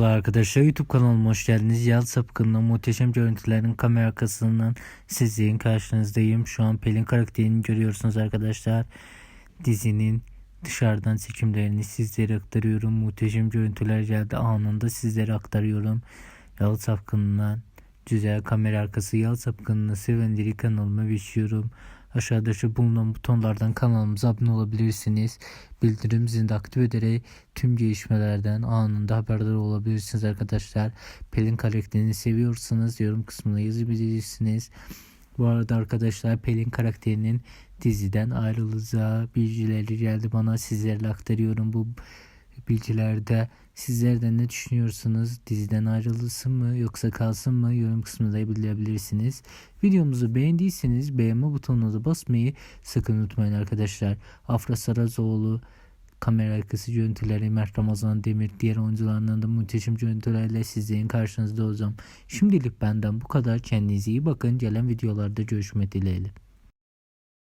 Merhabalar arkadaşlar YouTube kanalıma hoş geldiniz. Yal Sapkın'la muhteşem görüntülerin kamera arkasından sizlerin karşınızdayım. Şu an Pelin karakterini görüyorsunuz arkadaşlar. Dizinin dışarıdan çekimlerini sizlere aktarıyorum. Muhteşem görüntüler geldi anında sizlere aktarıyorum. Yal Sapkın'la güzel kamera arkası Yal Sapkın'la sevendiri kanalıma geçiyorum. Aşağıda şu bulunan butonlardan kanalımıza abone olabilirsiniz. Bildirim zilini aktif ederek tüm gelişmelerden anında haberdar olabilirsiniz arkadaşlar. Pelin karakterini seviyorsanız yorum kısmına yazabilirsiniz. Bu arada arkadaşlar Pelin karakterinin diziden ayrılacağı bilgileri geldi bana sizlerle aktarıyorum. Bu bilgilerde sizler de ne düşünüyorsunuz? Diziden ayrılsın mı yoksa kalsın mı? Yorum kısmında bildirebilirsiniz. Videomuzu beğendiyseniz beğenme butonuna da basmayı sakın unutmayın arkadaşlar. Afra Sarazoğlu kamera arkası görüntüleri Mert Ramazan Demir diğer oyuncularından da muhteşem görüntülerle sizlerin karşınızda olacağım. Şimdilik benden bu kadar. Kendinize iyi bakın. Gelen videolarda görüşmek dileğiyle.